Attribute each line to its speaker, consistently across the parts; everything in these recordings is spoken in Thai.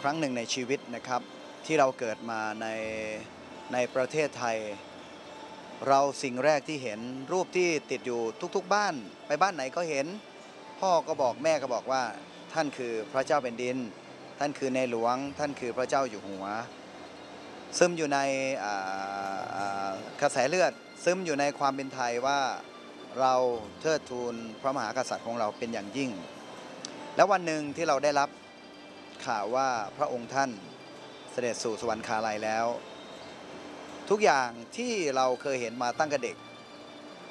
Speaker 1: ครั้งหนึ่งในชีวิตนะครับ ที่เราเกิดมาในในประเทศไทย เราสิ่งแรกที่เห็นรูปที่ติดอยู่ทุกๆบ้าน ไปบ้านไหนก็เห็น พ่อก็บอกแม่ก็บอกว่า ท่านคือพระเจ้าแผ่นดิน ท่านคือในหลวง ท่านคือพระเจ้าอยู่หัว ซึมอยู่ในกระแสเลือดซึมอยู่ในความเป็นไทยว่าเราเทิดทูนพระมหากษัตริย์ของเราเป็นอย่างยิ่ง แล้ววันหนึ่งที่เราได้รับ ข่าวว่าพระองค์ท่านเสด็จสู่สวรรคาลัยแล้ว ทุกอย่างที่เราเคยเห็นมาตั้งแต่เด็ก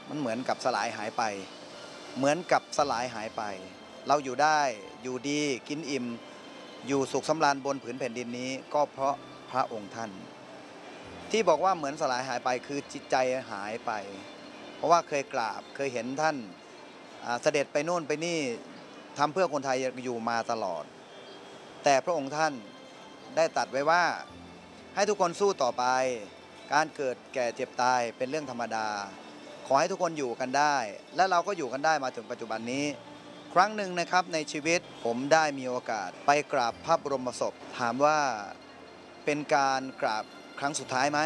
Speaker 1: มันเหมือนกับสลายหายไป เหมือนกับสลายหายไป เราอยู่ได้อยู่ดีกินอิ่ม อยู่สุขสำราญบนผืนแผ่นดินนี้ ก็เพราะพระองค์ท่าน ที่บอกว่าเหมือนสลายหายไปคือจิตใจหายไป เพราะว่าเคยกราบเคยเห็นท่านเสด็จไปโน่นไปนี่ทำเพื่อคนไทยอยู่มาตลอด แต่พระองค์ท่านได้ตัดไว้ว่า ให้ทุกคนสู้ต่อไป การเกิดแก่เจ็บตายเป็นเรื่องธรรมดา ขอให้ทุกคนอยู่กันได้ และเราก็อยู่กันได้มาถึงปัจจุบันนี้ ครั้งหนึ่งนะครับในชีวิตผมได้มีโอกาสไปกราบพระบรมศพ ถามว่าเป็นการกราบครั้งสุดท้ายไหม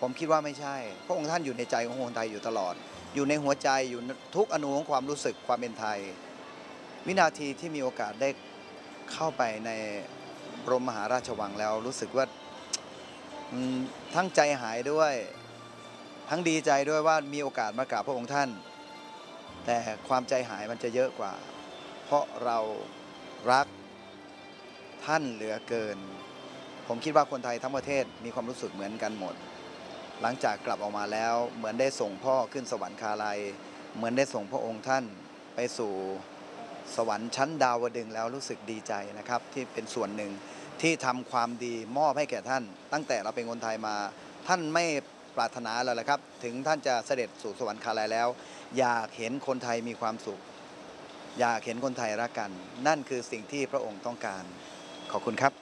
Speaker 1: ผมคิดว่าไม่ใช่ พระองค์ท่านอยู่ในใจของคนไทยอยู่ตลอด อยู่ในหัวใจอยู่ทุกอนูของความรู้สึกความเป็นไทย วินาทีที่มีโอกาสได้ เข้าไปในบรมมหาราชวังแล้วรู้สึกว่าทั้งใจหายด้วย ทั้งดีใจด้วยว่ามีโอกาสมากราบพระองค์ท่าน แต่ความใจหายมันจะเยอะกว่า เพราะเรารักท่านเหลือเกิน ผมคิดว่าคนไทยทั้งประเทศมีความรู้สึกเหมือนกันหมด หลังจากกลับออกมาแล้วเหมือนได้ส่งพ่อขึ้นสวรรคาลัย เหมือนได้ส่งพระองค์ท่านไปสู่ สวรรค์ชั้นดาวดึงแล้วรู้สึกดีใจนะครับที่เป็นส่วนหนึ่งที่ทำความดีมอบให้แก่ท่าน ตั้งแต่เราเป็นคนไทยมา ท่านไม่ปรารถนาแล้วละครับ ถึงท่านจะเสด็จสู่สวรรคาลัยแล้ว อยากเห็นคนไทยมีความสุข อยากเห็นคนไทยรักกัน นั่นคือสิ่งที่พระองค์ต้องการ ขอบคุณครับ